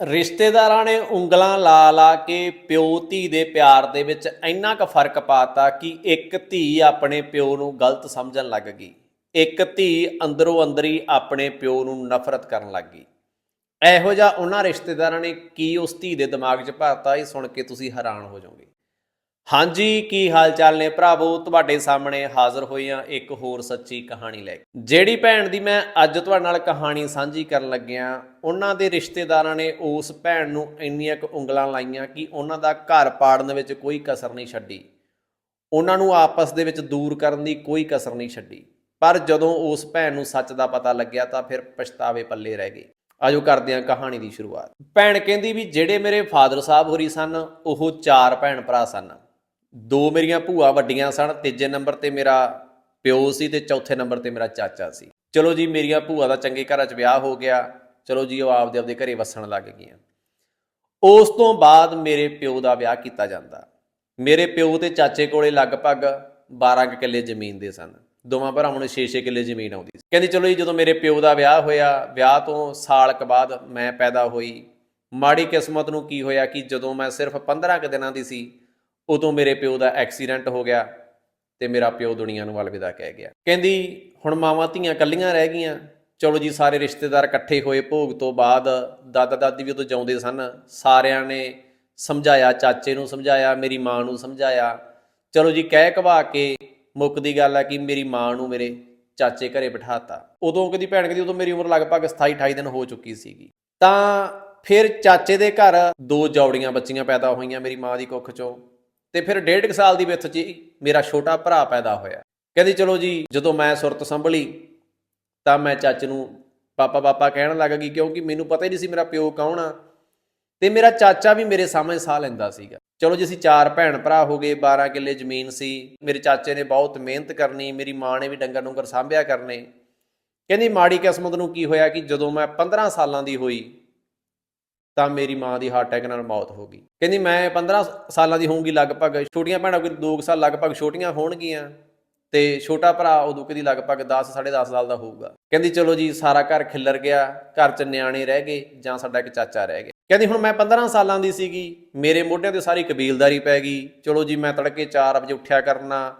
ਰਿਸ਼ਤੇਦਾਰਾਂ ਨੇ ਉਂਗਲਾਂ ਲਾ ਲਾ ਕੇ ਪਿਓ ਧੀ ਦੇ ਪਿਆਰ ਦੇ ਵਿੱਚ ਇੰਨਾ ਕੁ ਫ਼ਰਕ ਪਾਤਾ ਕਿ ਇੱਕ ਧੀ ਆਪਣੇ ਪਿਓ ਨੂੰ ਗਲਤ ਸਮਝਣ ਲੱਗ ਗਈ। ਇੱਕ ਧੀ ਅੰਦਰੋਂ ਅੰਦਰੀ ਆਪਣੇ ਪਿਓ ਨੂੰ ਨਫ਼ਰਤ ਕਰਨ ਲੱਗ ਗਈ। ਇਹੋ ਜਿਹਾ ਉਹਨਾਂ ਰਿਸ਼ਤੇਦਾਰਾਂ ਨੇ ਕੀ ਉਸ ਧੀ ਦੇ ਦਿਮਾਗ 'ਚ ਭਰਤਾ ਇਹ ਸੁਣ ਕੇ ਤੁਸੀਂ ਹੈਰਾਨ ਹੋ ਜਾਓਗੇ। ਹਾਂਜੀ, ਕੀ ਹਾਲ ਚਾਲ ਨੇ ਭਰਾਵੋ? ਤੁਹਾਡੇ ਸਾਹਮਣੇ ਹਾਜ਼ਰ ਹੋਏ ਹਾਂ ਇੱਕ ਹੋਰ ਸੱਚੀ ਕਹਾਣੀ ਲੈ ਕੇ। ਜਿਹੜੀ ਭੈਣ ਦੀ ਮੈਂ ਅੱਜ ਤੁਹਾਡੇ ਨਾਲ ਕਹਾਣੀ ਸਾਂਝੀ ਕਰਨ ਲੱਗਿਆ, ਉਹਨਾਂ ਦੇ ਰਿਸ਼ਤੇਦਾਰਾਂ ਨੇ ਉਸ ਭੈਣ ਨੂੰ ਇੰਨੀਆਂ ਕੁ ਉਂਗਲਾਂ ਲਾਈਆਂ ਕਿ ਉਹਨਾਂ ਦਾ ਘਰ ਪਾੜਨ ਵਿੱਚ ਕੋਈ ਕਸਰ ਨਹੀਂ ਛੱਡੀ। ਉਹਨਾਂ ਨੂੰ ਆਪਸ ਦੇ ਵਿੱਚ ਦੂਰ ਕਰਨ ਦੀ ਕੋਈ ਕਸਰ ਨਹੀਂ ਛੱਡੀ। ਪਰ ਜਦੋਂ ਉਸ ਭੈਣ ਨੂੰ ਸੱਚ ਦਾ ਪਤਾ ਲੱਗਿਆ ਤਾਂ ਫਿਰ ਪਛਤਾਵੇ ਪੱਲੇ ਰਹਿ ਗਏ। ਆਜੋ ਕਰਦੇ ਹਾਂ ਕਹਾਣੀ ਦੀ ਸ਼ੁਰੂਆਤ। ਭੈਣ ਕਹਿੰਦੀ ਵੀ, ਜਿਹੜੇ ਮੇਰੇ ਫਾਦਰ ਸਾਹਿਬ ਹੋਰੀ ਸਨ, ਉਹ ਚਾਰ ਭੈਣ ਭਰਾ ਸਨ। ਦੋ ਮੇਰੀਆਂ ਭੂਆ ਵੱਡੀਆਂ ਸਨ, ਤੀਜੇ ਨੰਬਰ ਤੇ ਮੇਰਾ ਪਿਓ ਸੀ ਤੇ ਚੌਥੇ ਨੰਬਰ ਤੇ ਮੇਰਾ ਚਾਚਾ ਸੀ। ਚਲੋ ਜੀ, ਮੇਰੀਆਂ ਭੂਆ ਦਾ ਚੰਗੇ ਘਰਾਂ 'ਚ ਵਿਆਹ ਹੋ ਗਿਆ। ਚਲੋ ਜੀ, ਉਹ ਆਪਦੇ ਆਪਦੇ ਘਰੇ ਵਸਣ ਲੱਗ ਗਈਆਂ। ਉਸ ਤੋਂ ਬਾਅਦ ਮੇਰੇ ਪਿਓ ਦਾ ਵਿਆਹ ਕੀਤਾ ਜਾਂਦਾ। ਮੇਰੇ ਪਿਓ ਤੇ ਚਾਚੇ ਕੋਲੇ ਲਗਭਗ 12 ਕੁ ਕਿੱਲੇ ਜ਼ਮੀਨ ਦੇ ਸਨ। ਦੋਵਾਂ ਭਰਾਵਾਂ ਨੂੰ 6-6 ਕਿੱਲੇ ਜ਼ਮੀਨ ਆਉਂਦੀ ਸੀ। ਕਹਿੰਦੀ, ਚਲੋ ਜੀ, ਜਦੋਂ ਮੇਰੇ ਪਿਓ ਦਾ ਵਿਆਹ ਹੋਇਆ, ਵਿਆਹ ਤੋਂ ਸਾਲ ਕੁ ਬਾਅਦ ਮੈਂ ਪੈਦਾ ਹੋਈ। ਮਾੜੀ ਕਿਸਮਤ ਨੂੰ ਕੀ ਹੋਇਆ ਕਿ ਜਦੋਂ ਮੈਂ ਸਿਰਫ 15 ਕੁ ਦਿਨਾਂ ਦੀ ਸੀ ਉਦੋਂ ਮੇਰੇ ਪਿਓ ਦਾ ਐਕਸੀਡੈਂਟ ਹੋ ਗਿਆ ਤੇ ਮੇਰਾ ਪਿਓ ਦੁਨੀਆ ਨੂੰ ਅਲਵਿਦਾ ਕਹਿ ਗਿਆ। ਕਹਿੰਦੀ, ਹੁਣ ਮਾਵਾਂ ਧੀਆਂ ਕੱਲੀਆਂ ਰਹਿ ਗਈਆਂ। ਚਲੋ ਜੀ, ਸਾਰੇ ਰਿਸ਼ਤੇਦਾਰ ਇਕੱਠੇ ਹੋਏ ਭੋਗ ਤੋਂ ਬਾਅਦ ਦਾਦਾ ਦਾਦੀ ਵੀ ਉਦੋਂ ਜਾਉਂਦੇ ਸਨ। ਸਾਰਿਆਂ ਨੇ ਸਮਝਾਇਆ, ਚਾਚੇ ਨੂੰ ਸਮਝਾਇਆ, ਮੇਰੀ ਮਾਂ ਨੂੰ ਸਮਝਾਇਆ। ਚਲੋ ਜੀ, ਕਹਿ ਕਵਾ ਕੇ ਮੁੱਕਦੀ ਗੱਲ ਆ ਕਿ ਮੇਰੀ ਮਾਂ ਨੂੰ ਮੇਰੇ ਚਾਚੇ ਘਰੇ ਬਿਠਾਤਾ। ਉਦੋਂ ਕਦੀ ਭੈਣ ਕਦੀ ਉਦੋਂ ਮੇਰੀ ਉਮਰ ਲਗਭਗ 27 28 ਦਿਨ ਹੋ ਚੁੱਕੀ ਸੀਗੀ। ਤਾਂ ਫਿਰ ਚਾਚੇ ਦੇ ਘਰ ਦੋ ਜੌੜੀਆਂ ਬੱਚੀਆਂ ਪੈਦਾ ਹੋਈਆਂ ਮੇਰੀ ਮਾਂ ਦੀ ਕੁੱਖ ਚੋਂ। ਤੇ ਫਿਰ ਡੇਢ ਕੁ ਸਾਲ ਦੀ ਵਿੱਥ 'ਚ ਹੀ ਮੇਰਾ ਛੋਟਾ ਭਰਾ ਪੈਦਾ ਹੋਇਆ। ਕਹਿੰਦੀ, ਚਲੋ ਜੀ, ਜਦੋਂ ਮੈਂ ਸੁਰਤ ਸੰਭਲੀ, ਤਾਂ ਮੈਂ ਚਾਚ ਨੂੰ ਪਾਪਾ ਪਾਪਾ ਕਹਿਣ ਲੱਗ ਗਈ, ਕਿਉਂਕਿ ਮੈਨੂੰ ਪਤਾ ਹੀ ਨਹੀਂ ਸੀ ਮੇਰਾ ਪਿਓ ਕੌਣ ਆ। ਤੇ ਮੇਰਾ ਚਾਚਾ ਵੀ ਮੇਰੇ ਸਾਹਮਣੇ ਸਾਹ ਲੈਂਦਾ ਸੀਗਾ। ਚਲੋ ਜੀ, ਅਸੀਂ ਚਾਰ ਭੈਣ ਭਰਾ ਹੋ ਗਏ 12 ਕਿੱਲੇ ਜ਼ਮੀਨ ਸੀ। ਮੇਰੇ ਚਾਚੇ ਨੇ ਬਹੁਤ ਮਿਹਨਤ ਕਰਨੀ, ਮੇਰੀ ਮਾਂ ਨੇ ਵੀ ਡੰਗਰ ਡੁੰਗਰ ਸਾਂਭਿਆ ਕਰਨੇ। ਕਹਿੰਦੀ, ਮਾੜੀ ਕਿਸਮਤ ਨੂੰ ਕੀ ਹੋਇਆ ਕਿ ਜਦੋਂ ਮੈਂ 15 ਸਾਲਾਂ ਦੀ ਹੋਈ ਤਾਂ ਮੇਰੀ ਮਾਂ ਦੀ ਹਾਰਟ ਅਟੈਕ ਨਾਲ ਮੌਤ ਹੋ ਗਈ। ਕਹਿੰਦੀ, ਮੈਂ 15 ਸਾਲਾਂ ਦੀ ਹੋਊਂਗੀ ਲਗਭਗ। ਛੋਟੀਆਂ ਭੈਣਾਂ ਕੋਈ 2 ਸਾਲ ਲਗਭਗ ਛੋਟੀਆਂ ਹੋਣਗੀਆਂ ਤੇ ਛੋਟਾ ਭਰਾ ਉਦੋਂ ਕਦੀ ਲਗਭਗ 10 10.5 ਸਾਲ ਦਾ ਹੋਊਗਾ। ਕਹਿੰਦੀ, ਚਲੋ ਜੀ, ਸਾਰਾ ਘਰ ਖਿੱਲਰ ਗਿਆ, ਘਰ 'ਚ ਨਿਆਣੇ ਰਹਿ ਗਏ ਜਾਂ ਸਾਡਾ ਇੱਕ ਚਾਚਾ ਰਹਿ ਗਿਆ। ਕਹਿੰਦੀ, ਹੁਣ ਮੈਂ 15 ਸਾਲਾਂ ਦੀ ਸੀਗੀ, ਮੇਰੇ ਮੋਢਿਆਂ ਤੇ ਸਾਰੀ ਕਬੀਲਦਾਰੀ ਪੈ ਗਈ। ਚਲੋ ਜੀ, ਮੈਂ ਤੜਕੇ 4 ਵਜੇ ਉੱਠਿਆ ਕਰਨਾ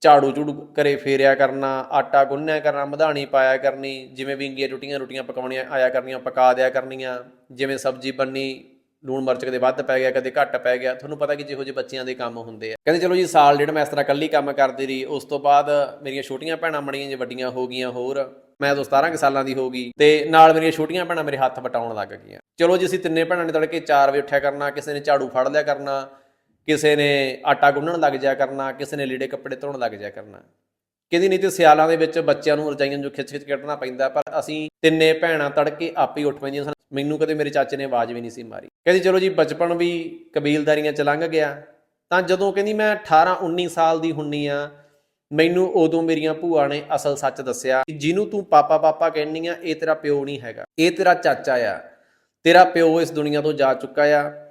ਝਾੜੂ ਝੂੜੂ ਘਰੇ ਫੇਰਿਆ ਕਰਨਾ, ਆਟਾ ਗੁੰਨਿਆ ਕਰਨਾ, ਮਧਾਣੀ ਪਾਇਆ ਕਰਨੀ, ਜਿਵੇਂ ਵਿੰਗੀਆਂ ਟੁੱਟੀਆਂ ਰੋਟੀਆਂ ਪਕਾਉਣੀਆਂ, ਆਇਆ ਕਰਨੀਆਂ, ਪਕਾ ਦਿਆ ਕਰਨੀਆਂ, ਜਿਵੇਂ ਸਬਜ਼ੀ ਬੰਨੀ, ਲੂਣ ਮਿਰਚ ਕਦੇ ਵੱਧ ਪੈ ਗਿਆ, ਕਦੇ ਘੱਟ ਪੈ ਗਿਆ, ਤੁਹਾਨੂੰ ਪਤਾ ਕਿ ਜਿਹੋ ਜਿਹੇ ਬੱਚਿਆਂ ਦੇ ਕੰਮ ਹੁੰਦੇ ਆ। ਕਹਿੰਦੇ ਚਲੋ ਜੀ, ਸਾਲ ਡੇਢ ਮੈਂ ਇਸ ਤਰ੍ਹਾਂ ਇਕੱਲੀ ਕੰਮ ਕਰਦੀ ਰਹੀ, ਉਸ ਤੋਂ ਬਾਅਦ ਮੇਰੀਆਂ ਛੋਟੀਆਂ ਭੈਣਾਂ ਮੜੀਆਂ ਜੇ ਵੱਡੀਆਂ ਹੋ ਗਈਆਂ ਹੋਰ, ਮੈਂ ਉਦੋਂ 17 ਕੁ ਸਾਲਾਂ ਦੀ ਹੋ ਗਈ, ਤੇ ਨਾਲ ਮੇਰੀਆਂ ਛੋਟੀਆਂ ਭੈਣਾਂ ਮੇਰੇ ਹੱਥ ਵਟਾਉਣ ਲੱਗ ਗਈਆਂ। ਚਲੋ ਜੀ, ਅਸੀਂ ਤਿੰਨੇ ਭੈਣਾਂ ਨੇ ਤੜਕੇ 4 ਵਜੇ ਉੱਠਿਆ ਕਰਨਾ, ਕਿਸੇ ਨੇ ਝਾੜੂ ਫੜ ਲਿਆ ਕਰਨਾ ਕਿਸੇ ਨੇ ਆਟਾ ਗੁੰਨਣ ਲੱਗ ਜਾਇਆ ਕਰਨਾ, ਕਿਸੇ ਨੇ ਲੀੜੇ ਕੱਪੜੇ ਧੋਣ ਲੱਗ ਜਾਇਆ ਕਰਨਾ। ਕਿਹਦੀ ਨਹੀਂ ਤੇ ਸਿਆਲਾਂ ਦੇ ਵਿੱਚ ਬੱਚਿਆਂ ਨੂੰ ਰਜਾਈਆਂ ਨੂੰ ਖਿੱਚ ਖਿੱਚ ਕੱਢਣਾ ਪੈਂਦਾ, ਪਰ ਅਸੀਂ ਤਿੰਨੇ ਭੈਣਾਂ ਤੜਕੇ ਆਪੇ ਉੱਠ ਪੈਂਦੀਆਂ ਸਨ। ਮੈਨੂੰ ਕਦੇ ਮੇਰੇ ਚਾਚੇ ਨੇ ਆਵਾਜ਼ ਵੀ ਨਹੀਂ ਸੀ ਮਾਰੀ। ਕਹਿੰਦੀ, ਚਲੋ ਜੀ, ਬਚਪਨ ਵੀ ਕਬੀਲਦਾਰੀਆਂ ਚ ਲੰਘ ਗਿਆ। ਤਾਂ ਜਦੋਂ ਕਹਿੰਦੀ, ਮੈਂ 18 19 ਸਾਲ ਦੀ ਹੁੰਨੀ ਆ, ਮੈਨੂੰ ਉਦੋਂ ਮੇਰੀਆਂ ਭੂਆ ਨੇ ਅਸਲ ਸੱਚ ਦੱਸਿਆ ਕਿ ਜਿਹਨੂੰ ਤੂੰ ਪਾਪਾ ਪਾਪਾ ਕਹਿੰਨੀ ਆ, ਇਹ ਤੇਰਾ ਪਿਓ ਨਹੀਂ ਹੈਗਾ। ਇਹ ਤੇਰਾ ਚਾਚਾ ਆ। ਤੇਰਾ ਪਿਓ ਇਸ ਦੁਨੀਆ ਤੋਂ ਜਾ ਚੁੱਕਾ ਆ।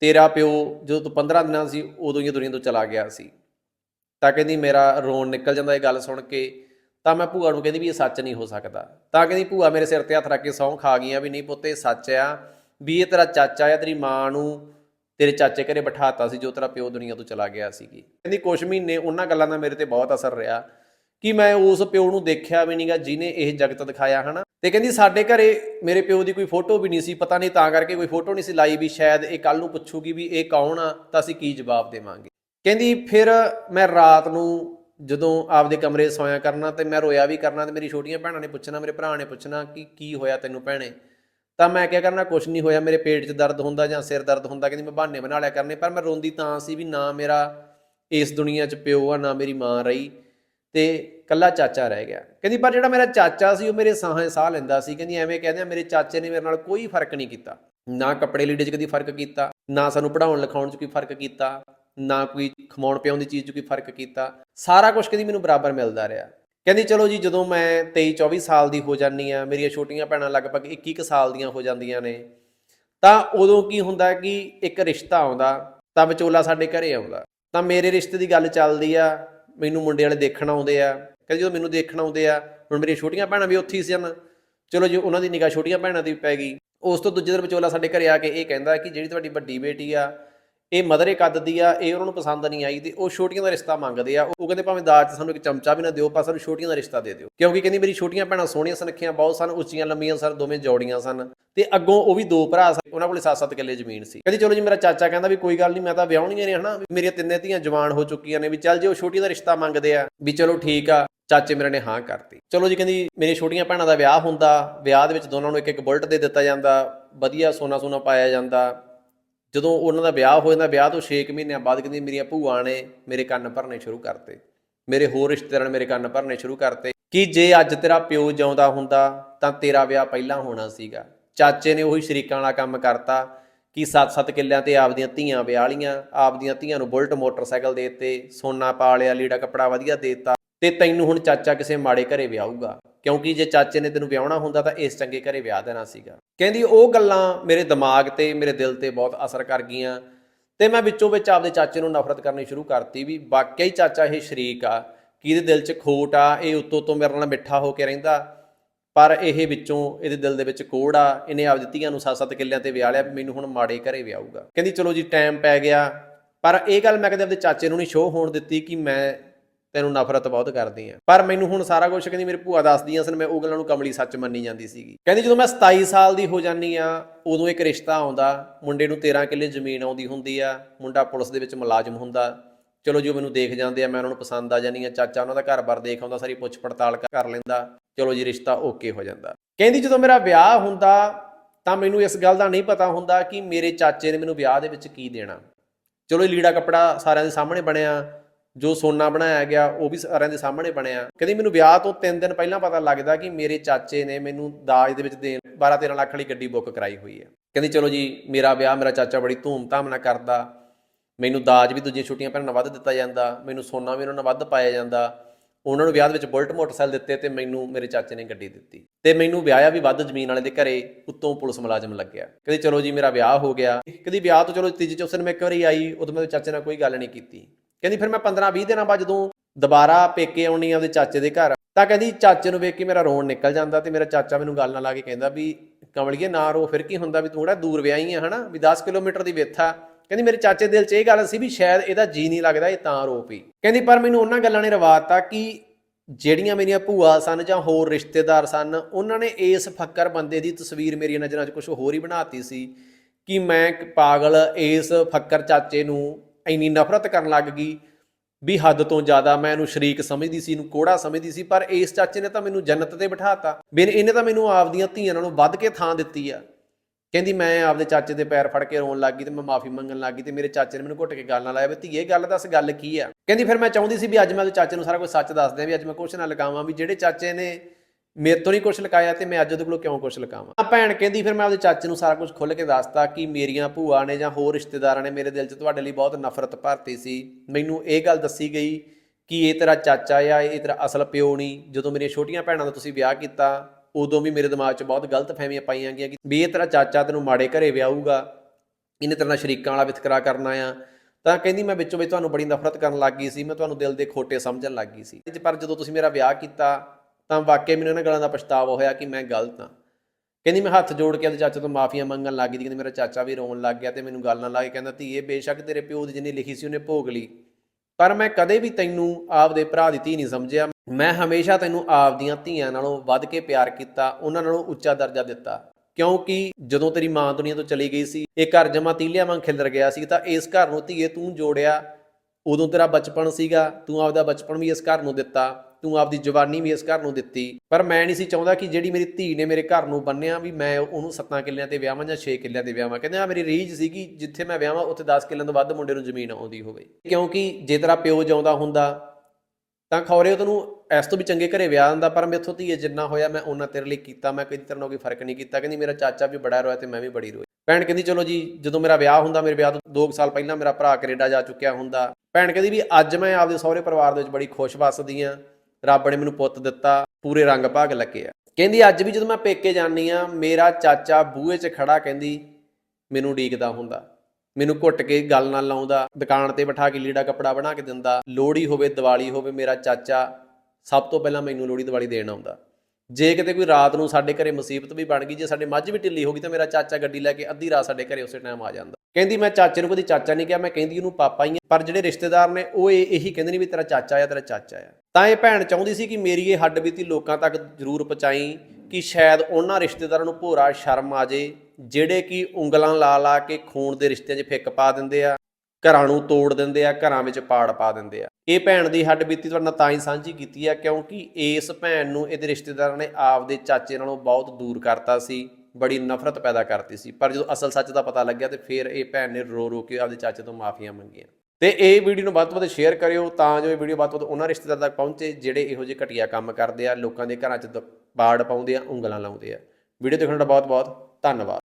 ਤੇਰਾ ਪਿਓ ਜਦੋਂ ਤੂੰ 15 ਦਿਨਾਂ ਸੀ, ਉਦੋਂ ਹੀ ਇਹ ਦੁਨੀਆ ਤੋਂ ਚਲਾ ਗਿਆ ਸੀ। ਤਾਂ ਕਹਿੰਦੀ ਮੇਰਾ ਰੋਣ ਨਿਕਲ ਜਾਂਦਾ ਇਹ ਗੱਲ ਸੁਣ ਕੇ, ਤਾਂ ਮੈਂ ਭੂਆ ਨੂੰ ਕਹਿੰਦੀ ਵੀ ਇਹ ਸੱਚ ਨਹੀਂ ਹੋ ਸਕਦਾ। ਤਾਂ ਕਹਿੰਦੀ ਭੂਆ ਮੇਰੇ ਸਿਰ ਤੇ ਹੱਥ ਰੱਖ ਕੇ ਸਹੁੰ ਖਾ ਗਈਆਂ ਵੀ ਨਹੀਂ ਪੁੱਤ, ਇਹ ਸੱਚ ਆ ਵੀ ਇਹ ਤੇਰਾ ਚਾਚਾ ਆ ਤੇਰੀ ਮਾਂ ਨੂੰ ਤੇਰੇ ਚਾਚੇ ਘਰੇ ਬਿਠਾਤਾ ਸੀ ਜੋ ਤੇਰਾ ਪਿਓ ਦੁਨੀਆ ਤੋਂ ਚਲਾ ਗਿਆ ਸੀਗੀ। ਕਹਿੰਦੀ ਕੁਛ ਮਹੀਨੇ ਉਹਨਾਂ ਗੱਲਾਂ ਦਾ ਮੇਰੇ ਤੇ ਬਹੁਤ ਅਸਰ ਰਿਹਾ। ਕਿ ਮੈਂ ਉਸ ਪਿਓ ਨੂੰ ਦੇਖਿਆ ਵੀ ਨਹੀਂਗਾ ਜਿਹਨੇ ਇਹ ਜਗਤ ਦਿਖਾਇਆ, ਹਨਾ? ਤੇ ਕਹਿੰਦੀ ਸਾਡੇ ਘਰੇ ਮੇਰੇ ਪਿਓ ਦੀ ਕੋਈ ਫੋਟੋ ਵੀ ਨਹੀਂ ਸੀ, ਪਤਾ ਨਹੀਂ ਤਾਂ ਕਰਕੇ ਕੋਈ ਫੋਟੋ ਨਹੀਂ ਸੀ ਲਾਈ ਵੀ ਸ਼ਾਇਦ ਇਹ ਕੱਲ ਨੂੰ ਪੁੱਛੂਗੀ ਵੀ ਇਹ ਕੌਣ ਆ, ਤਾਂ ਅਸੀਂ ਕੀ ਜਵਾਬ ਦੇਵਾਂਗੇ? ਕਹਿੰਦੀ ਫਿਰ ਮੈਂ ਰਾਤ ਨੂੰ ਜਦੋਂ ਆਪਦੇ ਕਮਰੇ 'ਚ ਕਰਨਾ ਤੇ ਮੈਂ ਰੋਇਆ ਵੀ ਕਰਨਾ ਤੇ ਮੇਰੀ ਛੋਟੀਆਂ ਭੈਣਾਂ ਨੇ ਪੁੱਛਣਾ, ਮੇਰੇ ਭਰਾ ਨੇ ਪੁੱਛਣਾ ਕਿ ਕੀ ਹੋਇਆ ਤੈਨੂੰ ਭੈਣੇ? ਤਾਂ ਮੈਂ ਕਿਹਾ ਕਰਨਾ ਕੁਝ ਨਹੀਂ ਹੋਇਆ, ਮੇਰੇ ਪੇਟ 'ਚ ਦਰਦ ਹੁੰਦਾ ਜਾਂ ਸਿਰ ਦਰਦ ਹੁੰਦਾ, ਕਹਿੰਦੀ ਮੈਂ ਬਹਾਨੇ ਬਣਾ ਲਿਆ ਕਰਨੇ, ਪਰ ਮੈਂ ਰੋਂਦੀ ਤਾਂ ਸੀ ਵੀ ਨਾ ਮੇਰਾ ਇਸ ਦੁਨੀਆ 'ਚ ਪਿਓ ਆ, ਨਾ ਮੇਰੀ ਮਾਂ ਰਹੀ। ਤੇ ਕੱਲਾ ਚਾਚਾ ਰਹਿ ਗਿਆ। ਕਹਿੰਦੀ, ਪਰ ਜਿਹੜਾ ਮੇਰਾ ਚਾਚਾ ਸੀ, ਉਹ ਮੇਰੇ ਸਾਹਾਂ ਸਾਹ ਲੈਂਦਾ ਸੀ। ਕਹਿੰਦੀ, ਐਵੇਂ ਕਹਿੰਦੇ ਆ, ਮੇਰੇ ਚਾਚੇ ਨੇ ਮੇਰੇ ਨਾਲ ਕੋਈ ਫ਼ਰਕ ਨਹੀਂ ਕੀਤਾ। ਨਾ ਕੱਪੜੇ ਲੀੜੇ 'ਚ ਕਦੀ ਫ਼ਰਕ ਕੀਤਾ, ਨਾ ਸਾਨੂੰ ਪੜਾਉਣ ਲਿਖਾਉਣ 'ਚ ਕੋਈ ਫ਼ਰਕ ਕੀਤਾ, ਨਾ ਕੋਈ ਖਮਾਉਣ ਪਿਆਉਣ ਦੀ ਚੀਜ਼ 'ਚ ਕੋਈ ਫ਼ਰਕ ਕੀਤਾ। ਸਾਰਾ ਕੁਝ ਕਹਿੰਦੀ, ਮੈਨੂੰ ਬਰਾਬਰ ਮਿਲਦਾ ਰਿਹਾ। ਕਹਿੰਦੀ, ਚਲੋ ਜੀ, ਜਦੋਂ ਮੈਂ 23 24 ਸਾਲ ਦੀ ਹੋ ਜਾਂਦੀ ਆ, ਮੇਰੀਆਂ ਛੋਟੀਆਂ ਭੈਣਾਂ ਲਗਭਗ 21 ਕੁ ਸਾਲ ਦੀਆਂ ਹੋ ਜਾਂਦੀਆਂ ਨੇ, ਤਾਂ ਉਦੋਂ ਕੀ ਹੁੰਦਾ ਕਿ ਇੱਕ ਰਿਸ਼ਤਾ ਆਉਂਦਾ, ਤਾਂ ਵਿਚੋਲਾ ਸਾਡੇ ਘਰੇ ਆਉਂਦਾ। ਤਾਂ ਮੇਰੇ ਰਿਸ਼ਤੇ ਦੀ ਗੱਲ ਚੱਲਦੀ ਆ ਮੈਨੂੰ ਮੁੰਡੇ ਵਾਲੇ ਦੇਖਣ ਆਉਂਦੇ ਆ। ਕਹਿੰਦੇ ਜਦੋਂ ਮੈਨੂੰ ਦੇਖਣ ਆਉਂਦੇ ਆ, ਹੁਣ ਮੇਰੀਆਂ ਛੋਟੀਆਂ ਭੈਣਾਂ ਵੀ ਉੱਥੇ ਹੀ ਸਨ। ਚਲੋ ਜੀ, ਉਹਨਾਂ ਦੀ ਨਿਗਾਹ ਛੋਟੀਆਂ ਭੈਣਾਂ ਦੀ ਪੈ ਗਈ। ਉਸ ਤੋਂ ਦੂਜੇ ਦਿਨ ਵਿਚੋਲਾ ਸਾਡੇ ਘਰੇ ਆ ਕੇ ਇਹ ਕਹਿੰਦਾ ਕਿ ਜਿਹੜੀ ਤੁਹਾਡੀ ਵੱਡੀ ਬੇਟੀ ਆ ਇਹ ਮਦਰ ਕੱਦ ਦੀ ਆ, ਇਹ ਉਹਨਾਂ ਨੂੰ ਪਸੰਦ ਨਹੀਂ ਆਈ ਤੇ ਉਹ ਛੋਟੀਆਂ ਦਾ ਰਿਸ਼ਤਾ ਮੰਗਦੇ ਆ। ਉਹ ਕਹਿੰਦੇ ਭਾਵੇਂ ਦਾਜ 'ਚ ਸਾਨੂੰ ਇੱਕ ਚਮਚਾ ਵੀ ਨਾ ਦਿਓ, ਪਰ ਸਾਨੂੰ ਛੋਟੀਆਂ ਦਾ ਰਿਸ਼ਤਾ ਦੇ ਦਿਓ। ਕਿਉਂਕਿ ਕਹਿੰਦੀ ਮੇਰੀ ਛੋਟੀਆਂ ਭੈਣਾਂ ਸੋਹਣੀਆਂ ਸੁਨੱਖੀਆਂ ਬਹੁਤ ਸਨ, ਉੱਚੀਆਂ ਲੰਮੀਆਂ ਸਨ, ਦੋਵੇਂ ਜੋੜੀਆਂ ਸਨ। ਤੇ ਅੱਗੋਂ ਉਹ ਵੀ ਦੋ ਭਰਾ ਸਨ, ਉਹਨਾਂ ਕੋਲੇ 7-7 ਕਿੱਲੇ ਜ਼ਮੀਨ ਸੀ। ਕਹਿੰਦੀ ਚਲੋ ਜੀ, ਮੇਰਾ ਚਾਚਾ ਕਹਿੰਦਾ ਵੀ ਕੋਈ ਗੱਲ ਨਹੀਂ, ਮੈਂ ਤਾਂ ਵਿਆਹਣੀਆਂ ਨੇ ਹਨਾ? ਵੀ ਮੇਰੀਆਂ ਤਿੰਨੇ ਧੀਆਂ ਜਵਾਨ ਹੋ ਚੁੱਕੀਆਂ ਨੇ, ਵੀ ਚੱਲ ਜੇ ਉਹ ਛੋਟੀ ਦਾ ਰਿਸ਼ਤਾ ਮੰਗਦੇ ਆ, ਵੀ ਚਲੋ ਠੀਕ ਆ, ਚਾਚੇ ਮੇਰੇ ਨੇ ਹਾਂ ਕਰਤੀ। ਚਲੋ ਜੀ, ਕਹਿੰਦੀ ਮੇਰੀ ਛੋਟੀਆਂ ਭੈਣਾਂ ਦਾ ਵਿਆਹ ਹੁੰਦਾ, ਵਿਆਹ ਦੇ ਵਿੱਚ ਦੋਨਾਂ ਨੂੰ ਇੱਕ ਇੱਕ ਬੁਲਟ ਦੇ ਦਿੱਤਾ ਜਾਂਦਾ, ਵਧੀਆ ਸੋਨਾ ਸੋਨਾ ਪਾਇਆ ਜਾਂਦਾ। ਜਦੋਂ ਉਹਨਾਂ ਦਾ ਵਿਆਹ ਹੋ ਜਾਂਦਾ ਵਿਆਹ ਤੋਂ 6 ਮਹੀਨਿਆਂ ਬਾਅਦ ਕਹਿੰਦੀ ਮੇਰੀਆਂ ਭੂਆ ਨੇ ਮੇਰੇ ਕੰਨ ਭਰਨੇ ਸ਼ੁਰੂ ਕਰਤੇ। ਮੇਰੇ ਹੋਰ ਰਿਸ਼ਤੇਦਾਰਾਂ ਨੇ ਮੇਰੇ ਕੰਨ ਭਰਨੇ ਸ਼ੁਰੂ ਕਰਤੇ ਕਿ ਜੇ ਅੱਜ ਤੇਰਾ ਪਿਓ ਜਿਉਂਦਾ ਹੁੰਦਾ ਤਾਂ ਤੇਰਾ ਵਿਆਹ ਪਹਿਲਾਂ ਹੋਣਾ ਸੀਗਾ। ਚਾਚੇ ਨੇ ਉਹੀ ਸ਼ਰੀਕਾਂ ਵਾਲਾ ਕੰਮ ਕਰਤਾ ਕਿ 7-7 ਕਿੱਲਿਆਂ ਤੇ ਆਪਦੀਆਂ ਧੀਆਂ ਵਿਆਹ ਲੀਆਂ ਆਪਦੀਆਂ ਧੀਆਂ ਨੂੰ ਬੁਲਟ ਮੋਟਰਸਾਈਕਲ ਦੇ ਦਿੱਤੇ, ਸੋਨਾ ਪਾ ਲਿਆ, ਲੀੜਾ ਕੱਪੜਾ ਵਧੀਆ ਦੇ ਦਿੱਤਾ ਤੇ ਤੈਨੂੰ ਹੁਣ ਚਾਚਾ ਕਿਸੇ ਮਾੜੇ ਘਰੇ ਵਿਆਹੂਗਾ ਕਿਉਂਕਿ ਜੇ ਚਾਚੇ ਨੇ ਤੈਨੂੰ ਵਿਆਹਣਾ ਹੁੰਦਾ ਤਾਂ ਇਸ ਚੰਗੇ ਘਰੇ ਵਿਆਹ ਦੇਣਾ ਸੀਗਾ। ਕਹਿੰਦੀ ਉਹ ਗੱਲਾਂ ਮੇਰੇ ਦਿਮਾਗ ਤੇ, ਮੇਰੇ ਦਿਲ ਤੇ ਬਹੁਤ ਅਸਰ ਕਰ ਗਈਆਂ। ਤੇ ਮੈਂ ਵਿੱਚੋਂ ਵਿੱਚ ਆਪਦੇ ਚਾਚੇ ਨੂੰ ਨਫ਼ਰਤ ਕਰਨੀ ਸ਼ੁਰੂ ਕਰਤੀ ਵੀ ਵਾਕਿਆ ਹੀ ਚਾਚਾ ਇਹ ਸ਼ਰੀਕ ਆ ਕਿ ਇਹਦੇ ਦਿਲ 'ਚ ਖੋਟ ਆ, ਇਹ ਉੱਤੋਂ ਤੋਂ ਮੇਰੇ ਨਾਲ ਮਿੱਠਾ ਹੋ ਕੇ ਰਹਿੰਦਾ। ਪਰ ਇਹ ਵਿੱਚੋਂ ਇਹਦੇ ਦਿਲ ਦੇ ਵਿੱਚ ਕੋੜ ਆ, ਇਹਨੇ ਆਪਦੀ ਧੀਆਂ ਨੂੰ ਸੱਤ-ਸੱਤ ਕਿੱਲਿਆਂ ਤੇ ਵਿਆਹ ਲਿਆ ਮੈਨੂੰ ਹੁਣ ਮਾੜੇ ਘਰੇ ਵਿਆਹੂਗਾ ਕਹਿੰਦੀ ਚਲੋ ਜੀ ਟਾਈਮ ਪੈ ਗਿਆ। ਪਰ ਇਹ ਗੱਲ ਮੈਂ ਕਦੇ ਆਪਦੇ ਚਾਚੇ ਨੂੰ ਨਹੀਂ ਸ਼ੋਅ ਹੋਣ ਦਿੱਤੀ ਕਿ ਮੈਂ ਤੈਨੂੰ ਨਫ਼ਰਤ ਬਹੁਤ ਕਰਦੀ ਆ। ਪਰ ਮੈਨੂੰ ਹੁਣ ਸਾਰਾ ਕੁਝ ਕਹਿੰਦੀ ਮੇਰੀ ਭੂਆ ਦੱਸਦੀਆਂ ਸਨ, ਮੈਂ ਉਹ ਗੱਲਾਂ ਨੂੰ ਕਮਲੀ ਸੱਚ ਮੰਨੀ ਜਾਂਦੀ ਸੀਗੀ। ਕਹਿੰਦੀ ਜਦੋਂ ਮੈਂ 27 ਸਾਲ ਦੀ ਹੋ ਜਾਂਦੀ ਆ, ਉਦੋਂ ਇੱਕ ਰਿਸ਼ਤਾ ਆਉਂਦਾ, ਮੁੰਡੇ ਨੂੰ 13 ਕਿੱਲੇ ਜ਼ਮੀਨ ਆਉਂਦੀ ਹੁੰਦੀ ਆ, ਮੁੰਡਾ ਪੁਲਿਸ ਦੇ ਵਿੱਚ ਮੁਲਾਜ਼ਮ ਹੁੰਦਾ। ਚਲੋ ਜੀ ਉਹ ਮੈਨੂੰ ਦੇਖ ਜਾਂਦੇ ਆ, ਮੈਂ ਉਹਨਾਂ ਨੂੰ ਪਸੰਦ ਆ ਜਾਂਦੀ ਆ, ਚਾਚਾ ਉਹਨਾਂ ਦਾ ਘਰ-ਬਾਰ ਦੇਖ ਆਉਂਦਾ, ਸਾਰੀ ਪੁੱਛ ਪੜਤਾਲ ਕਰ ਲੈਂਦਾ। ਚਲੋ ਜੀ ਰਿਸ਼ਤਾ ਓਕੇ ਹੋ ਜਾਂਦਾ। ਕਹਿੰਦੀ ਜਦੋਂ ਮੇਰਾ ਵਿਆਹ ਹੁੰਦਾ, ਤਾਂ ਮੈਨੂੰ ਇਸ ਗੱਲ ਦਾ ਨਹੀਂ ਪਤਾ ਹੁੰਦਾ ਕਿ ਮੇਰੇ ਚਾਚੇ ਨੇ ਮੈਨੂੰ ਵਿਆਹ ਦੇ ਵਿੱਚ ਕੀ ਦੇਣਾ। ਚਲੋ ਲੀੜਾ ਕੱਪੜਾ ਸਾਰਿਆਂ ਦੇ ਸਾਹਮਣੇ ਬਣਿਆ ਜੋ ਸੋਨਾ ਬਣਾਇਆ ਗਿਆ, ਉਹ ਵੀ ਸਾਰਿਆਂ ਦੇ ਸਾਹਮਣੇ ਬਣਿਆ। ਕਹਿੰਦੀ ਮੈਨੂੰ ਵਿਆਹ ਤੋਂ 3 ਦਿਨ ਪਹਿਲਾਂ ਪਤਾ ਲੱਗਦਾ ਕਿ ਮੇਰੇ ਚਾਚੇ ਨੇ ਮੈਨੂੰ ਦਾਜ ਦੇ ਵਿੱਚ ਦੇਣ 12 13 ਲੱਖ ਵਾਲੀ ਗੱਡੀ ਬੁੱਕ ਕਰਾਈ ਹੋਈ ਹੈ। ਕਹਿੰਦੀ ਚਲੋ ਜੀ, ਮੇਰਾ ਵਿਆਹ, ਮੇਰਾ ਚਾਚਾ ਬੜੀ ਧੂਮ-ਧਾਮ ਨਾਲ ਕਰਦਾ। ਮੈਨੂੰ ਦਾਜ ਵੀ ਦੂਜੀਆਂ ਛੁੱਟੀਆਂ ਪਹਿਲਾਂ ਨਾਲ ਵੱਧ ਦਿੱਤਾ ਜਾਂਦਾ, ਮੈਨੂੰ ਸੋਨਾ ਵੀ ਉਹਨਾਂ ਨਾਲ ਵੱਧ ਪਾਇਆ ਜਾਂਦਾ। ਉਹਨਾਂ ਨੂੰ ਵਿਆਹ ਦੇ ਵਿੱਚ ਬੁਲਟ ਮੋਟਰਸਾਈਕਲ ਦਿੱਤੇ ਤੇ ਮੈਨੂੰ ਮੇਰੇ ਚਾਚੇ ਨੇ ਗੱਡੀ ਦਿੱਤੀ। ਤੇ ਮੈਨੂੰ ਵਿਆਹਿਆ ਵੀ ਵੱਧ ਜ਼ਮੀਨ ਵਾਲੇ ਦੇ ਘਰੇ ਉੱਤੋਂ ਪੁਲਿਸ ਮੁਲਾਜ਼ਮ ਲੱਗਿਆ। ਕਹਿੰਦੀ ਚਲੋ ਜੀ, ਮੇਰਾ ਵਿਆਹ ਹੋ ਗਿਆ। ਕਦੀ ਵਿਆਹ ਤੋਂ ਚਲੋ ਤੀਜੇ ਚੌਥੇ ਦਿਨ ਮੈਂ ਇੱਕ ਵਾਰੀ ਆਈ, ਉਦੋਂ ਮੇਰੇ ਚਾਚੇ ਨਾਲ ਕੋਈ ਗੱਲ ਨਹੀਂ ਕੀਤੀ। ਕਹਿੰਦੀ ਫਿਰ ਮੈਂ 15-20 ਦਿਨਾਂ ਬਾਅਦ ਜਦੋਂ ਦੁਬਾਰਾ ਪੇਕੇ ਆਉਣੀ ਆ ਉਹਦੇ ਚਾਚੇ ਦੇ ਘਰ, ਤਾਂ ਕਹਿੰਦੀ ਚਾਚੇ ਨੂੰ ਵੇਖ ਕੇ ਮੇਰਾ ਰੋਣ ਨਿਕਲ ਜਾਂਦਾ ਤੇ ਮੇਰਾ ਚਾਚਾ ਮੈਨੂੰ ਗੱਲ ਨਾਲ ਲਾ ਕੇ ਕਹਿੰਦਾ ਵੀ ਕਮਲੀਏ ਨਾ ਰੋ, ਫਿਰ ਕੀ ਹੁੰਦਾ ਵੀ ਤੂੰ ਕਿਹੜਾ ਦੂਰ ਵਿਆਹੀ ਆ, ਹਨਾ? ਵੀ 10 ਕਿਲੋਮੀਟਰ ਦੀ ਵਿਥਾ ਕਹਿੰਦੀ ਮੇਰੇ ਚਾਚੇ ਦਿਲ 'ਚ ਇਹ ਗੱਲ ਸੀ ਵੀ ਸ਼ਾਇਦ ਇਹਦਾ ਜੀ ਨਹੀਂ ਲੱਗਦਾ, ਇਹ ਤਾਂ ਰੋ ਪਈ। ਕਹਿੰਦੀ ਪਰ ਮੈਨੂੰ ਉਹਨਾਂ ਗੱਲਾਂ ਨੇ ਰਵਾਤਾ ਕਿ ਜਿਹੜੀਆਂ ਮੇਰੀਆਂ ਭੂਆ ਸਨ ਜਾਂ ਹੋਰ ਰਿਸ਼ਤੇਦਾਰ ਸਨ, ਉਹਨਾਂ ਨੇ ਇਸ ਫੱਕਰ ਬੰਦੇ ਦੀ ਤਸਵੀਰ ਮੇਰੀਆਂ ਨਜ਼ਰਾਂ 'ਚ ਕੁਝ ਹੋਰ ਹੀ ਬਣਾਤੀ ਸੀ ਕਿ ਮੈਂ ਪਾਗਲ ਇਸ ਫੱਕਰ ਚਾਚੇ ਨੂੰ ਇੰਨੀ ਨਫ਼ਰਤ ਕਰਨ ਲੱਗ ਗਈ ਵੀ ਹੱਦ ਤੋਂ ਜ਼ਿਆਦਾ ਮੈਂ ਇਹਨੂੰ ਸ਼ਰੀਕ ਸਮਝਦੀ ਸੀ, ਇਹਨੂੰ ਕੋੜਾ ਸਮਝਦੀ ਸੀ, ਪਰ ਇਸ ਚਾਚੇ ਨੇ ਤਾਂ ਮੈਨੂੰ ਜੰਨਤ ਤੇ ਬਿਠਾਤਾ। ਬਿਨ, ਇਹਨੇ ਤਾਂ ਮੈਨੂੰ ਆਪਦੀਆਂ ਧੀਆਂ ਨਾਲੋਂ ਵੱਧ ਕੇ ਥਾਂ ਦਿੱਤੀ ਆ। ਕਹਿੰਦੀ, ਮੈਂ ਆਪਦੇ ਚਾਚੇ ਦੇ ਪੈਰ ਫੜ ਕੇ ਰੋਣ ਲੱਗ ਗਈ ਤੇ ਮੈਂ ਮਾਫੀ ਮੰਗਣ ਲੱਗ ਗਈ ਤੇ ਮੇਰੇ ਚਾਚੇ ਨੇ ਮੈਨੂੰ ਘੁੱਟ ਕੇ ਗੱਲ ਨਾਲ ਲਾਇਆ ਵੀ ਧੀਏ ਗੱਲ ਦੱਸ, ਗੱਲ ਕੀ ਆ? ਕਹਿੰਦੀ, ਫਿਰ ਮੈਂ ਚਾਹੁੰਦੀ ਸੀ ਵੀ ਅੱਜ ਮੈਂ ਉਹਦੇ ਚਾਚੇ ਨੂੰ ਸਾਰਾ ਕੁਝ ਸੱਚ ਦੱਸ ਦਿਆਂ, ਵੀ ਅੱਜ ਮੈਂ ਕੁਛ ਨਾ ਲਗਾਵਾਂ, ਵੀ ਜਿਹੜੇ ਚਾਚੇ ਨੇ ਮੇਰੇ ਤੋਂ ਨਹੀਂ ਕੁਛ ਲਕਾਇਆ ਤੇ ਮੈਂ ਅੱਜ ਉਹਦੇ ਕੋਲੋਂ ਕਿਉਂ ਕੁਛ ਲਕਾਵਾਂ? ਆ ਭੈਣ ਕਹਿੰਦੀ, ਫਿਰ ਮੈਂ ਆਪਦੇ ਚਾਚੇ ਨੂੰ ਸਾਰਾ ਕੁਝ ਖੁੱਲ੍ਹ ਕੇ ਦੱਸਤਾ ਕਿ ਮੇਰੀਆਂ ਭੂਆ ਨੇ ਜਾਂ ਹੋਰ ਰਿਸ਼ਤੇਦਾਰਾਂ ਨੇ ਮੇਰੇ ਦਿਲ 'ਚ ਤੁਹਾਡੇ ਲਈ ਬਹੁਤ ਨਫ਼ਰਤ ਭਰਤੀ ਸੀ। ਮੈਨੂੰ ਇਹ ਗੱਲ ਦੱਸੀ ਗਈ ਕਿ ਇਹ ਤੇਰਾ ਚਾਚਾ ਆ, ਇਹ ਤੇਰਾ ਅਸਲ ਪਿਓ ਨਹੀਂ। ਜਦੋਂ ਮੇਰੀਆਂ ਛੋਟੀਆਂ ਭੈਣਾਂ ਦਾ ਤੁਸੀਂ ਵਿਆਹ ਕੀਤਾ, ਉਦੋਂ ਵੀ ਮੇਰੇ ਦਿਮਾਗ 'ਚ ਬਹੁਤ ਗਲਤ ਫਹਿਮੀਆਂ ਪਾਈਆਂ ਗਈਆਂ ਕਿ ਵੀ ਇਹ ਤੇਰਾ ਚਾਚਾ ਤੈਨੂੰ ਮਾੜੇ ਘਰੇ ਵਿਆਹੂਗਾ, ਇਹਨੇ ਤੇਰੇ ਨਾਲ ਸ਼ਰੀਕਾਂ ਵਾਲਾ ਵਿਤਕਰਾ ਕਰਨਾ ਆ। ਤਾਂ ਕਹਿੰਦੀ, ਮੈਂ ਵਿੱਚੋਂ ਵਿੱਚ ਤੁਹਾਨੂੰ ਬੜੀ ਨਫ਼ਰਤ ਕਰਨ ਲੱਗ ਗਈ ਸੀ, ਮੈਂ ਤੁਹਾਨੂੰ ਦਿਲ ਦੇ ਖੋਟੇ ਸਮਝਣ ਲੱਗ ਗਈ ਸੀ। ਪਰ ਜਦੋਂ ਤੁਸੀਂ ਮੇਰਾ ਵਿਆਹ ਕੀਤਾ ਤਾਂ ਵਾਕਿਆ ਮੈਨੂੰ ਇਹਨਾਂ ਗੱਲਾਂ ਦਾ ਪਛਤਾਵਾ ਹੋਇਆ ਕਿ ਮੈਂ ਗਲਤ ਹਾਂ। ਕਹਿੰਦੀ ਮੈਂ ਹੱਥ ਜੋੜ ਕੇ ਆਪਣੇ ਚਾਚੇ ਤੋਂ ਮਾਫੀਆਂ ਮੰਗਣ ਲੱਗ ਗਈ ਕਹਿੰਦੀ ਮੇਰਾ ਚਾਚਾ ਵੀ ਰੋਣ ਲੱਗ ਗਿਆ ਤੇ ਮੈਨੂੰ ਗੱਲ ਨਾ ਲਾ ਕੇ ਕਹਿੰਦਾ, ਧੀਏ, ਬੇਸ਼ੱਕ ਤੇਰੇ ਪਿਓ ਦੀ ਜਿੰਨੀ ਲਿਖੀ ਸੀ ਉਹਨੇ ਭੋਗ ਲਈ। ਪਰ ਮੈਂ ਕਦੇ ਵੀ ਤੈਨੂੰ ਆਪਦੇ ਭਰਾ ਦੀ ਧੀ ਨਹੀਂ ਸਮਝਿਆ। ਮੈਂ ਹਮੇਸ਼ਾ ਤੈਨੂੰ ਆਪਦੀਆਂ ਧੀਆਂ ਨਾਲੋਂ ਵੱਧ ਕੇ ਪਿਆਰ ਕੀਤਾ, ਉਹਨਾਂ ਨਾਲੋਂ ਉੱਚਾ ਦਰਜਾ ਦਿੱਤਾ। ਕਿਉਂਕਿ ਜਦੋਂ ਤੇਰੀ ਮਾਂ ਦੁਨੀਆ ਤੋਂ ਚਲੀ ਗਈ ਸੀ, ਇਹ ਘਰ ਜਮਾ ਤੀਲਿਆਂ ਵਾਂਗ ਖਿਲਰ ਗਿਆ ਸੀ ਤਾਂ ਇਸ ਘਰ ਨੂੰ ਧੀਏ ਤੂੰ ਜੋੜਿਆ। ਉਦੋਂ ਤੇਰਾ ਬਚਪਨ ਸੀਗਾ, ਤੂੰ ਆਪਦਾ ਬਚਪਨ ਵੀ ਇਸ ਘਰ ਨੂੰ ਦਿੱਤਾ। ਤੂੰ ਆਪਦੀ ਜਵਾਨੀ ਵੀ ਇਸ ਘਰ ਨੂੰ ਦਿੱਤੀ। ਪਰ ਮੈਂ ਨਹੀਂ ਸੀ ਚਾਹੁੰਦਾ ਕਿ ਜਿਹੜੀ ਮੇਰੀ ਧੀ ਨੇ ਮੇਰੇ ਘਰ ਨੂੰ ਬੰਨਿਆ ਵੀ ਮੈਂ ਉਹਨੂੰ ਸੱਤਾਂ ਕਿੱਲਿਆਂ ਤੇ ਵਿਆਹਾਂ ਜਾਂ 6 ਕਿੱਲਿਆਂ ਤੇ ਵਿਆਹਾਂ। ਕਹਿੰਦੇ ਆ, ਮੇਰੀ ਰੀਝ ਸੀਗੀ ਜਿੱਥੇ ਮੈਂ ਵਿਆਹਾਂ, ਉੱਥੇ 10 ਕਿੱਲਿਆਂ ਤੋਂ ਵੱਧ ਮੁੰਡੇ ਨੂੰ ਜ਼ਮੀਨ ਆਉਂਦੀ ਹੋਵੇ। ਕਿਉਂਕਿ ਜੇ ਤੇਰਾ ਪਿਓ ਜਿਉਂਦਾ ਹੁੰਦਾ, ਤਾਂ ਖੌਰੇ ਉਹ ਤੈਨੂੰ ਇਸ ਤੋਂ ਵੀ ਚੰਗੇ ਘਰੇ ਵਿਆਹ ਦਿੰਦਾ, ਪਰ ਮੇਥੋਂ ਧੀਏ ਜਿੰਨਾ ਹੋਇਆ ਮੈਂ ਉਹਨਾਂ ਤੇਰੇ ਲਈ ਕੀਤਾ, ਮੈਂ ਕਦੀ ਤੇਰੇ ਨਾਲ ਕੋਈ ਫ਼ਰਕ ਨਹੀਂ ਕੀਤਾ। ਕਹਿੰਦੀ, ਮੇਰਾ ਚਾਚਾ ਵੀ ਬੜਾ ਰੋਇਆ ਤੇ ਮੈਂ ਵੀ ਬੜੀ ਰੋਈ। ਭੈਣ ਕਹਿੰਦੀ, ਚਲੋ ਜੀ, ਜਦੋਂ ਮੇਰਾ ਵਿਆਹ ਹੁੰਦਾ, ਮੇਰੇ ਵਿਆਹ ਤੋਂ 2 ਸਾਲ ਪਹਿਲਾਂ ਮੇਰਾ ਭਰਾ ਕੈਨੇਡਾ ਜਾ ਚੁੱਕਿਆ ਹੁੰਦਾ। ਭੈਣ ਕਹਿੰਦੀ ਵੀ ਅੱਜ ਮੈਂ ਆਪਦੇ ਸਹੁਰੇ ਪਰਿਵਾਰ ਦੇ ਵਿੱਚ ਬੜੀ ਖੁਸ਼ ਵੱਸਦੀ ਆ। ਰੱਬ ਨੇ ਮੈਨੂੰ ਪੁੱਤ ਦਿੱਤਾ, ਪੂਰੇ ਰੰਗ ਭਾਗ ਲੱਗੇ ਆ। ਕਹਿੰਦੀ, ਅੱਜ ਵੀ ਜਦੋਂ ਮੈਂ ਪੇਕੇ ਜਾਂਦੀ ਆ, ਮੇਰਾ ਚਾਚਾ ਬੂਹੇ 'ਚ ਖੜਾ, ਕਹਿੰਦੀ, ਮੈਨੂੰ ਉਡੀਕਦਾ ਹੁੰਦਾ। ਮੈਨੂੰ ਘੁੱਟ ਕੇ ਗੱਲ ਨਾਲ ਲਾਉਂਦਾ, ਦੁਕਾਨ ਤੇ ਬਿਠਾ ਕੇ ਲੀੜਾ ਕੱਪੜਾ ਬਣਾ ਕੇ ਦਿੰਦਾ, ਲੋਹੜੀ ਹੋਵੇ, ਦੀਵਾਲੀ ਹੋਵੇ, ਮੇਰਾ ਚਾਚਾ ਸਭ ਤੋਂ ਪਹਿਲਾਂ ਮੈਨੂੰ ਲੋਹੜੀ ਦੀਵਾਲੀ ਦੇਣ ਆਉਂਦਾ। ਜੇ ਕਿਤੇ ਕੋਈ ਰਾਤ ਨੂੰ ਸਾਡੇ ਘਰੇ ਮੁਸੀਬਤ ਵੀ ਬਣ ਗਈ, ਜੇ ਸਾਡੇ ਮੱਝ ਵੀ ਢਿੱਲੀ ਹੋ ਗਈ, ਤਾਂ ਮੇਰਾ ਚਾਚਾ ਗੱਡੀ ਲੈ ਕੇ ਅੱਧੀ ਰਾਤ ਸਾਡੇ ਘਰੇ ਉਸੇ ਟਾਈਮ ਆ ਜਾਂਦਾ। ਕਹਿੰਦੀ ਮੈਂ ਚਾਚੇ ਨੂੰ ਕਦੀ ਚਾਚਾ ਨਹੀਂ ਕਿਹਾ, ਮੈਂ ਕਹਿੰਦੀ ਉਹਨੂੰ ਪਾਪਾ ਹੀ ਆ। ਪਰ ਜਿਹੜੇ ਰਿਸ਼ਤੇਦਾਰ ਨੇ, ਉਹ ਇਹ ਇਹੀ ਕਹਿੰਦੇ ਨੇ ਵੀ ਤੇਰਾ ਚਾਚਾ ਆ, ਤੇਰਾ ਚਾਚਾ ਆ। ਤਾਂ ਇਹ ਭੈਣ ਚਾਹੁੰਦੀ ਸੀ ਕਿ ਮੇਰੀ ਇਹ ਹੱਡ ਬੀਤੀ ਲੋਕਾਂ ਤੱਕ ਜ਼ਰੂਰ ਪਹੁੰਚਾਈ ਕਿ ਸ਼ਾਇਦ ਉਹਨਾਂ ਰਿਸ਼ਤੇਦਾਰਾਂ ਨੂੰ ਭੋਰਾ ਸ਼ਰਮ ਆ ਜੇ, ਜਿਹੜੇ ਕਿ ਉਂਗਲਾਂ ਲਾ ਲਾ ਕੇ ਖੂਨ ਦੇ ਰਿਸ਼ਤਿਆਂ 'ਚ ਫਿੱਕ ਪਾ ਦਿੰਦੇ ਆ, ਘਰਾਂ ਨੂੰ ਤੋੜ ਦਿੰਦੇ ਆ, ਘਰਾਂ ਵਿੱਚ ਪਾੜ ਪਾ ਦਿੰਦੇ ਆ। ਇਹ ਭੈਣ ਦੀ ਹੱਡ ਬੀਤੀ ਤੁਹਾਡੇ ਨਾਲ ਤਾਂ ਹੀ ਸਾਂਝੀ ਕੀਤੀ ਆ, ਕਿਉਂਕਿ ਇਸ ਭੈਣ ਨੂੰ ਇਹਦੇ ਰਿਸ਼ਤੇਦਾਰਾਂ ਨੇ ਆਪਦੇ ਚਾਚੇ ਨਾਲੋਂ ਬਹੁਤ ਦੂਰ ਕਰਤਾ ਸੀ। ਬੜੀ ਨਫ਼ਰਤ ਪੈਦਾ ਕਰਤੀ ਸੀ। ਪਰ ਜਦੋਂ ਅਸਲ ਸੱਚ ਦਾ ਪਤਾ ਲੱਗਿਆ ਤੇ ਫਿਰ ਇਹ ਭੈਣ ਨੇ ਰੋ ਰੋ ਕੇ ਆਪਦੇ ਚਾਚੇ ਤੋਂ ਮਾਫੀਆਂ ਮੰਗੀਆਂ। ਤੇ ਇਹ ਵੀਡੀਓ ਨੂੰ ਵੱਧ ਤੋਂ ਵੱਧ ਸ਼ੇਅਰ ਕਰਿਓ ਤਾਂ ਜੋ ਇਹ ਵੀਡੀਓ ਵੱਧ ਤੋਂ ਵੱਧ ਉਹਨਾਂ ਰਿਸ਼ਤੇਦਾਰਾਂ ਤੱਕ ਪਹੁੰਚੇ ਜਿਹੜੇ ਇਹੋ ਜਿਹੇ ਘਟੀਆ ਕੰਮ ਕਰਦੇ ਆ, ਲੋਕਾਂ ਦੇ ਘਰਾਂ 'ਚ ਬਾੜ ਪਾਉਂਦੇ ਆ, ਉਂਗਲਾਂ ਲਾਉਂਦੇ ਆ। ਵੀਡੀਓ ਦੇਖਣ ਦਾ ਬਹੁਤ ਬਹੁਤ ਧੰਨਵਾਦ।